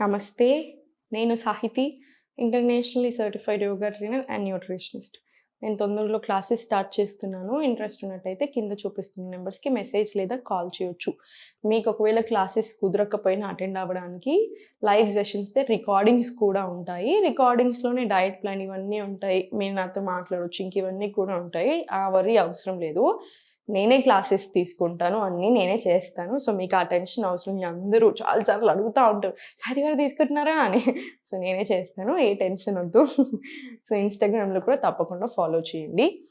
నమస్తే నేను Sahithi internationally certified yoga trainer and nutritionist. నేను తొందరలో క్లాసెస్ స్టార్ట్ చేస్తున్నాను. ఇంట్రెస్ట్ ఉన్నట్టయితే కింద చూపిస్తున్న నెంబర్స్కి మెసేజ్ లేదా కాల్ చేయొచ్చు. మీకు ఒకవేళ క్లాసెస్ కుదరకపోయినా అటెండ్ అవ్వడానికి లైవ్ సెషన్స్తో రికార్డింగ్స్ కూడా ఉంటాయి. రికార్డింగ్స్లోనే డయట్ ప్లాన్ ఇవన్నీ ఉంటాయి. మీరు నాతో మాట్లాడవచ్చు ఇంక ఇవన్నీ కూడా ఉంటాయి. ఆ వరి అవసరం లేదు. నేనే క్లాసెస్ తీసుకుంటాను అన్నీ నేనే చేస్తాను. సో మీకు ఆ టెన్షన్ అవసరం లేదు. అందరూ చాలా సార్లు అడుగుతూ ఉంటారు సాయి గారు తీసుకుంటున్నారా? అని. సో నేనే చేస్తాను ఏ టెన్షన్ వద్దు. సో ఇన్స్టాగ్రామ్లో కూడా తప్పకుండా ఫాలో చేయండి.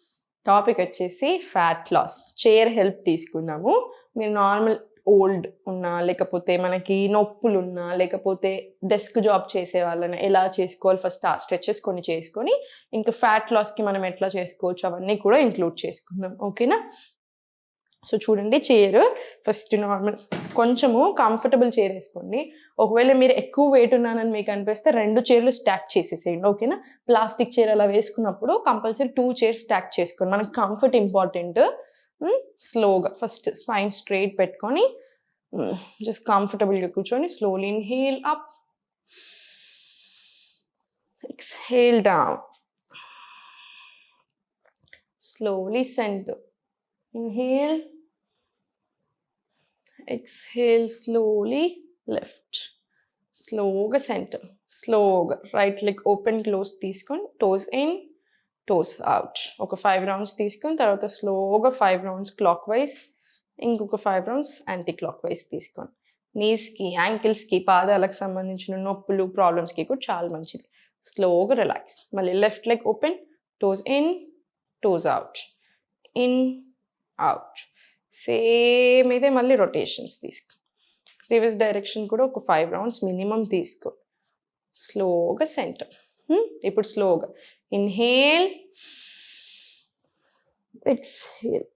టాపిక్ వచ్చేసి ఫ్యాట్ లాస్ చైర్ హెల్ప్ తీసుకుందాము. మీరు నార్మల్ ఓల్డ్ ఉన్నా లేకపోతే మనకి నొప్పులు ఉన్నా లేకపోతే డెస్క్ జాబ్ చేసే వాళ్ళని ఎలా చేసుకోవాలి ఫస్ట్ ఆ స్ట్రెచెస్ కొన్ని చేసుకొని ఇంకా ఫ్యాట్ లాస్కి మనం ఎట్లా చేసుకోవచ్చు అవన్నీ కూడా ఇంక్లూడ్ చేసుకుందాం. ఓకేనా? సో చూడండి చైర్ ఫస్ట్ నార్మల్. కొంచెము కంఫర్టబుల్ చైర్ వేసుకోండి. ఒకవేళ మీరు ఎక్కువ వెయిట్ ఉన్నానని మీకు అనిపిస్తే రెండు చైర్లు స్టాక్ చేసేసేయండి ఓకేనా ప్లాస్టిక్ చైర్ అలా వేసుకున్నప్పుడు కంపల్సరీ టూ చైర్స్ స్టాక్ చేసుకోండి. మనకి కంఫర్ట్ ఇంపార్టెంట్ స్లోగా ఫస్ట్ స్పైన్ స్ట్రైట్ పెట్టుకొని hmm, జస్ట్ కంఫర్టబుల్గా కూర్చొని slowly inhale up exhale down slowly center inhale. Exhale slowly left స్లోగా సెంటర్ స్లోగా రైట్ లెగ్ ఓపెన్ క్లోజ్ తీసుకొని టోస్ ఇన్ టోస్ అవుట్ ఒక ఫైవ్ రౌండ్స్ తీసుకొని తర్వాత స్లోగా ఫైవ్ రౌండ్స్ క్లాక్ వైజ్ ఇంకొక five rounds anti clock wise తీసుకొని నీస్కి యాంకిల్స్కి పాదాలకు సంబంధించిన నొప్పులు ప్రాబ్లమ్స్కి కూడా చాలా మంచిది. స్లోగా రిలాక్స్ మళ్ళీ left leg open toes in toes out in out same ఇదే మళ్ళీ రొటేషన్స్ తీసుకో. రివర్స్ డైరెక్షన్ కూడా ఒక ఫైవ్ రౌండ్స్ మినిమం తీసుకో. స్లోగా సెంటర్ hmm? ఇప్పుడు స్లోగా ఇన్హేల్ ఎక్స్హేల్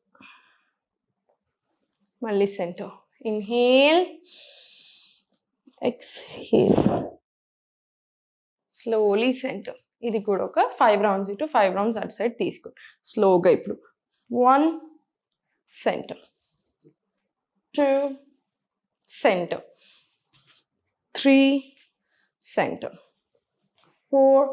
మళ్ళీ center inhale exhale slowly center ఇది కూడా ఒక ఫైవ్ రౌండ్స్ ఇటు ఫైవ్ రౌండ్స్ అటు సైడ్ తీసుకో. స్లోగా ఇప్పుడు. One center two center three center four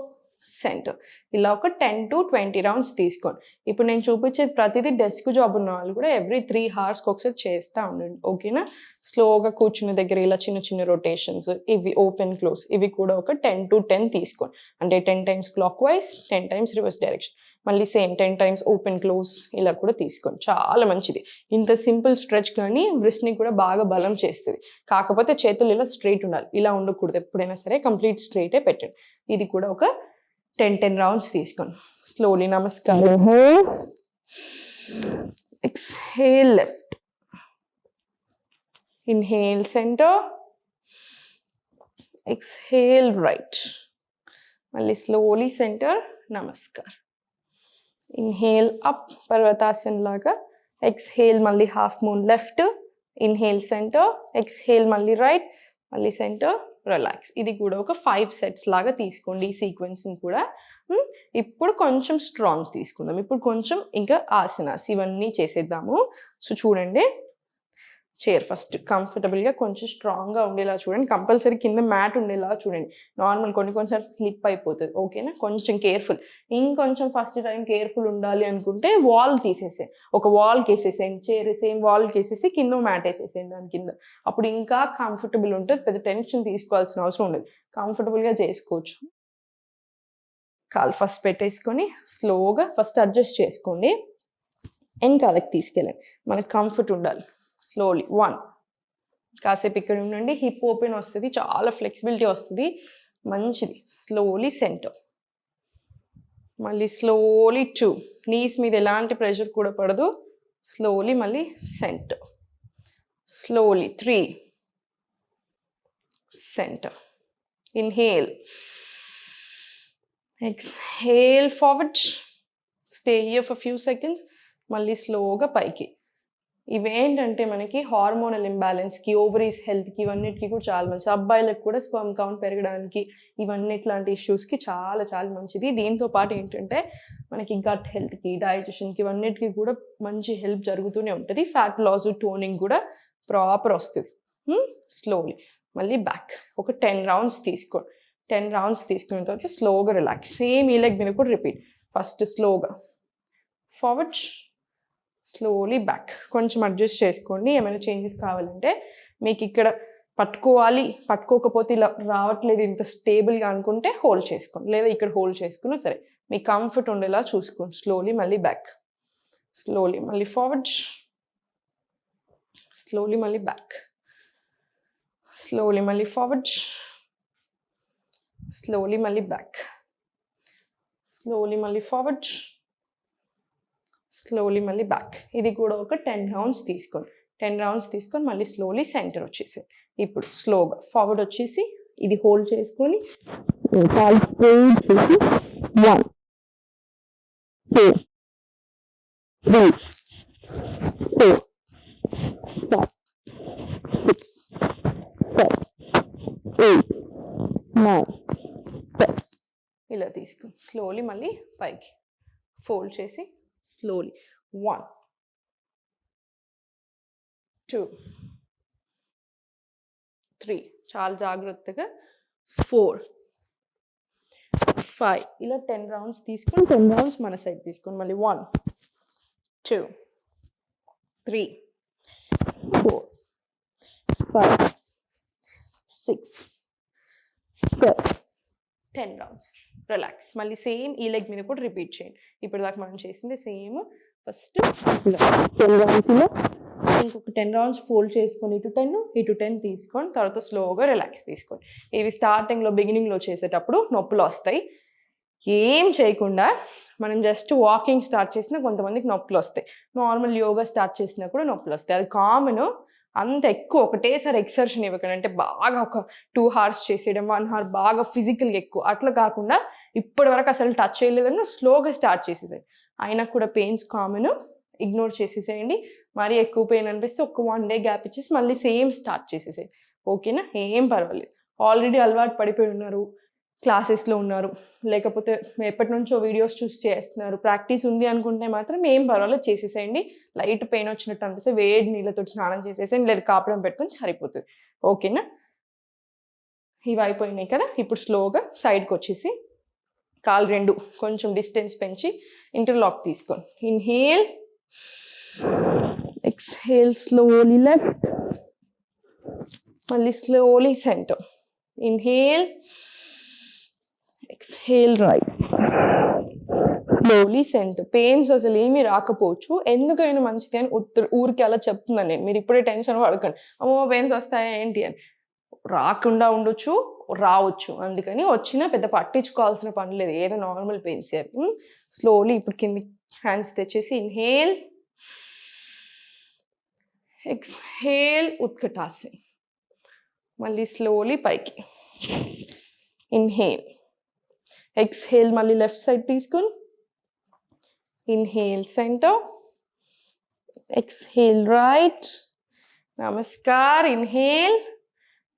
center ఇలా ఒక టెన్ టు ట్వంటీ రౌండ్స్ తీసుకోండి. ఇప్పుడు నేను చూపించేది ప్రతిదీ డెస్క్ జాబ్ ఉన్న వాళ్ళు కూడా ఎవ్రీ త్రీ హార్స్కి ఒకసారి చేస్తూ ఉండండి. ఓకేనా స్లోగా కూర్చున్న దగ్గర ఇలా చిన్న చిన్న రొటేషన్స్ ఇవి ఓపెన్ క్లోజ్ ఇవి కూడా ఒక టెన్ టు టెన్ తీసుకోండి. అంటే ten times clockwise ten times reverse direction మళ్ళీ same ten times open close ఇలా కూడా తీసుకోండి. చాలా మంచిది. ఇంత సింపుల్ స్ట్రెచ్ కానీ wrist కూడా బాగా బలం చేస్తుంది. కాకపోతే చేతులు ఇలా స్ట్రైట్ ఉండాలి. ఇలా ఉండకూడదు. ఎప్పుడైనా సరే కంప్లీట్ స్ట్రైటే పెట్టండి. ఇది కూడా ఒక టెన్ టెన్ రౌండ్స్ తీసుకోండి. స్లోలీ నమస్కారం. Exhale left. Inhale center. Exhale right. మళ్ళీ స్లోలీ సెంటర్ నమస్కార్. ఇన్హేల్ అప్ పర్వతాసన్ లాగా. ఎక్స్హేల్ మళ్ళీ half moon left. Inhale center. Exhale మళ్ళీ రైట్. మళ్ళీ సెంటర్. రిలాక్స్ ఇది కూడా ఒక ఫైవ్ సెట్స్ లాగా తీసుకోండి ఈ సీక్వెన్స్ని కూడా. ఇప్పుడు కొంచెం స్ట్రాంగ్ తీసుకుందాం. ఇప్పుడు కొంచెం ఇంకా ఆసనాస్ ఇవన్నీ చేసేద్దాము. సో చూడండి. చైర్ ఫస్ట్ కంఫర్టబుల్గా కొంచెం స్ట్రాంగ్గా ఉండేలా చూడండి. కంపల్సరీ కింద మ్యాట్ ఉండేలా చూడండి. నార్మల్ కొన్ని కొన్నిసార్లు స్లిప్ అయిపోతుంది. ఓకేనా కొంచెం కేర్ఫుల్ ఇంకొంచెం ఫస్ట్ టైం కేర్ఫుల్ ఉండాలి అనుకుంటే వాల్ తీసేసే. ఒక వాల్కి వేసేసేయండి చైర్ సేమ్ వాల్కి వేసేసి కింద మ్యాట్ వేసేసేయండి దాని కింద. అప్పుడు ఇంకా కంఫర్టబుల్ ఉంటుంది. పెద్ద టెన్షన్ తీసుకోవాల్సిన అవసరం ఉండదు. కంఫర్టబుల్గా చేసుకోవచ్చు. కాలు ఫస్ట్ పెట్టేసుకొని స్లోగా ఫస్ట్ అడ్జస్ట్ చేసుకోండి. వెనకాలకి తీసుకెళ్ళండి. మనకు కంఫర్ట్ ఉండాలి. స్లోలీ వన్ కాసేపు ఇక్కడ ఉండండి. హిప్ ఓపెన్ వస్తుంది. చాలా ఫ్లెక్సిబిలిటీ వస్తుంది. మంచిది. స్లోలీ సెంటర్ మళ్ళీ స్లోలీ టూ నీస్ మీద ఎలాంటి ప్రెషర్ కూడా పడదు. స్లోలీ మళ్ళీ center slowly three center inhale exhale forward stay here for few seconds మళ్ళీ స్లోగా పైకి. ఇవేంటంటే మనకి హార్మోనల్ ఇంబ్యాలెన్స్కి ఓవరీస్ హెల్త్కి ఇవన్నిటికి కూడా చాలా మంచిది అబ్బాయిలకు కూడా స్పర్మ్ కౌంట్ పెరగడానికి ఇవన్నీ ఇట్లాంటి ఇష్యూస్కి చాలా చాలా మంచిది. దీంతో పాటు ఏంటంటే మనకి గట్ హెల్త్కి డైజెషన్కి ఇవన్నిటికీ కూడా మంచి హెల్ప్ జరుగుతూనే ఉంటుంది. ఫ్యాట్ లాస్ టోనింగ్ కూడా ప్రాపర్ వస్తుంది. స్లోలీ మళ్ళీ బ్యాక్ ఒక టెన్ రౌండ్స్ తీసుకో టెన్ రౌండ్స్ తీసుకున్న తర్వాత స్లోగా రిలాక్స్ సేమ్ ఈ లెగ్ మీద కూడా రిపీట్ ఫస్ట్ స్లోగా ఫార్వర్డ్ స్లోలీ బ్యాక్ కొంచెం అడ్జస్ట్ చేసుకోండి. ఏమైనా చేంజెస్ కావాలంటే మీకు ఇక్కడ పట్టుకోవాలి. పట్టుకోకపోతే ఇలా రావట్లేదు. ఇంత స్టేబుల్గా అనుకుంటే హోల్డ్ చేసుకోండి. లేదా ఇక్కడ హోల్డ్ చేసుకున్నా సరే మీ కంఫర్ట్ ఉండేలా చూసుకోండి. స్లోలీ మళ్ళీ బ్యాక్ స్లోలీ మళ్ళీ ఫార్వర్డ్ స్లోలీ మళ్ళీ బ్యాక్ స్లోలీ మళ్ళీ ఫార్వర్డ్ స్లోలీ మళ్ళీ బ్యాక్ స్లోలీ మళ్ళీ ఫార్వర్డ్ స్లోలీ మళ్ళీ బ్యాక్ ఇది కూడా ఒక టెన్ రౌండ్స్ తీసుకోండి టెన్ రౌండ్స్ తీసుకొని మళ్ళీ స్లోలీ సెంటర్ వచ్చేసి ఇప్పుడు స్లోగా ఫార్వర్డ్ వచ్చేసి ఇది హోల్డ్ చేసుకొని కాల్ చేసి one two three four five six seven eight nine ten ఇలా తీసుకుని స్లోలీ మళ్ళీ పైకి ఫోల్డ్ చేసి స్లోలీ వన్ టూ త్రీ చాలా జాగ్రత్తగా. ఫోర్ ఫైవ్ ఇలా టెన్ రౌండ్స్ తీసుకొని టెన్ రౌండ్స్ మన సైడ్ తీసుకొని మళ్ళీ one two three four five six seven ten rounds. Relax. మళ్ళీ సేమ్ ఈ లెగ్ మీద కూడా రిపీట్ చేయండి. ఇప్పుడు దాకా మనం చేసింది సేమ్ ఫస్ట్ టెన్ రౌండ్స్లో ఇంకొక టెన్ రౌండ్స్ ఫోల్డ్ చేసుకొని ఇటు టెన్ ఇటు టెన్ తీసుకొని తర్వాత స్లోగా రిలాక్స్ తీసుకోండి. ఇవి స్టార్టింగ్లో బిగినింగ్లో చేసేటప్పుడు నొప్పులు వస్తాయి. ఏం చేయకుండా మనం జస్ట్ వాకింగ్ స్టార్ట్ చేసినా కొంతమందికి నొప్పులు వస్తాయి. నార్మల్ యోగా స్టార్ట్ చేసినా కూడా నొప్పులు వస్తాయి. అది కామన్ అంత ఎక్కువ ఒకటేసారి ఎక్సర్షన్ ఇవ్వకండి. అంటే బాగా ఒక టూ అవర్స్ చేసేయడం వన్ అవర్ బాగా ఫిజికల్గా ఎక్కువ. అట్లా కాకుండా ఇప్పటి వరకు అసలు టచ్ చేయలేదని స్లోగా స్టార్ట్ చేసేసేయండి అయినా కూడా పెయిన్స్ కామన్ ఇగ్నోర్ చేసేసేయండి. మరీ ఎక్కువ పెయిన్ అనిపిస్తే ఒక వన్ డే గ్యాప్ ఇచ్చేసి మళ్ళీ సేమ్ స్టార్ట్ చేసేసేయండి ఓకేనా? ఏం పర్వాలేదు. ఆల్రెడీ అలవాటు పడిపోయి ఉన్నారు. క్లాసెస్లో ఉన్నారు. లేకపోతే ఎప్పటి నుంచో వీడియోస్ చూసి చేస్తున్నారు. ప్రాక్టీస్ ఉంది అనుకుంటే మాత్రం ఏం పర్వాలేదు చేసేసేయండి. లైట్ పెయిన్ వచ్చినట్టు అనిపిస్తే వేడి నీళ్ళతో స్నానం చేసేసేయండి. లేదా కాపడం పెట్టుకుని సరిపోతుంది. ఓకేనా? ఇవి అయిపోయినాయి కదా? ఇప్పుడు స్లోగా సైడ్కి వచ్చేసి కాలు రెండు కొంచెం డిస్టెన్స్ పెంచి ఇంటర్లాక్ తీసుకోండి. ఇన్హేల్ ఎక్స్హేల్ స్లోలీ లెఫ్ట్ మళ్ళీ slowly center. Inhale exhale right slowly center pains అసలు ఏమీ రాకపోవచ్చు. ఎందుకైనా మంచిది అని ఉత్తర ఊరికి అలా చెప్తున్నాను నేను. మీరు ఇప్పుడే టెన్షన్ పడకండి. అమ్మో పెయిన్స్ వస్తాయా ఏంటి అని. రాకుండా ఉండొచ్చు రావచ్చు. అందుకని వచ్చినా పెద్ద పట్టించుకోవాల్సిన పని లేదు. ఏదో నార్మల్ పెయిన్స్ స్లోలీ ఇప్పుడు కింది హ్యాండ్స్ తెచ్చేసి ఇన్హేల్ ఎక్స్హేల్ ఉత్కటాసి. మళ్ళీ స్లోలీ పైకి. ఇన్హేల్ ఎక్స్హేల్ మళ్ళీ లెఫ్ట్ సైడ్ తీసుకుని ఇన్హేల్ సెంటర్ ఎక్స్హేల్ రైట్ నమస్కార్ ఇన్హేల్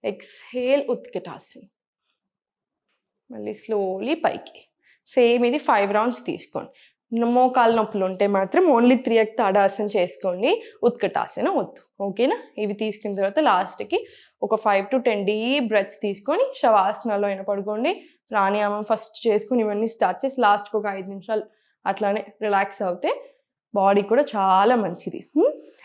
ఎక్స్హేల్ ఉత్కటాసన్ మళ్ళీ స్లోలీ పైకి. సేమ్ ఇది ఫైవ్ రౌండ్స్ తీసుకోండి. మోకాలు నొప్పులు ఉంటే మాత్రం ఓన్లీ త్రీ ఎక్ తాడాసన చేసుకోండి. ఉత్కటాసన వద్దు. ఓకేనా ఇవి తీసుకున్న తర్వాత లాస్ట్కి ఒక five to ten deep breaths తీసుకొని శవాసనాలో అయినా పడుకోండి ప్రాణాయామం ఫస్ట్ చేసుకుని ఇవన్నీ స్టార్ట్ చేసి లాస్ట్కి ఒక ఐదు నిమిషాలు అట్లానే రిలాక్స్ అవుతే బాడీ కూడా చాలా మంచిది.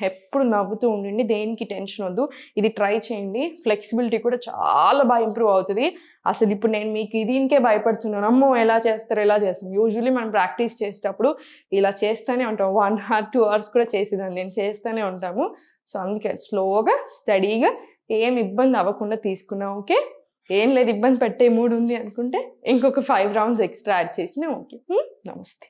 ఎప్పుడు నవ్వుతూ ఉండండి దేనికి టెన్షన్ వద్దు. ఇది ట్రై చేయండి. ఫ్లెక్సిబిలిటీ కూడా చాలా బాగా ఇంప్రూవ్ అవుతుంది. అసలు ఇప్పుడు నేను మీకు దీనికే భయపడుతున్నాను. అమ్మో ఎలా చేస్తారు ఎలా చేస్తాం యూజువలీ మనం ప్రాక్టీస్ చేసేటప్పుడు ఇలా చేస్తూనే ఉంటాం. వన్ అవర్ టూ అవర్స్ కూడా చేసేదాన్ని. నేను చేస్తూనే ఉంటాము. సో అందుకే స్లోగా స్టడీగా ఏం ఇబ్బంది అవ్వకుండా తీసుకున్నాం. ఓకే ఏం లేదు ఇబ్బంది పెట్టే మూడు ఉంది అనుకుంటే ఇంకొక ఫైవ్ రౌండ్స్ ఎక్స్ట్రా యాడ్ చేసినా ఓకే. నమస్తే.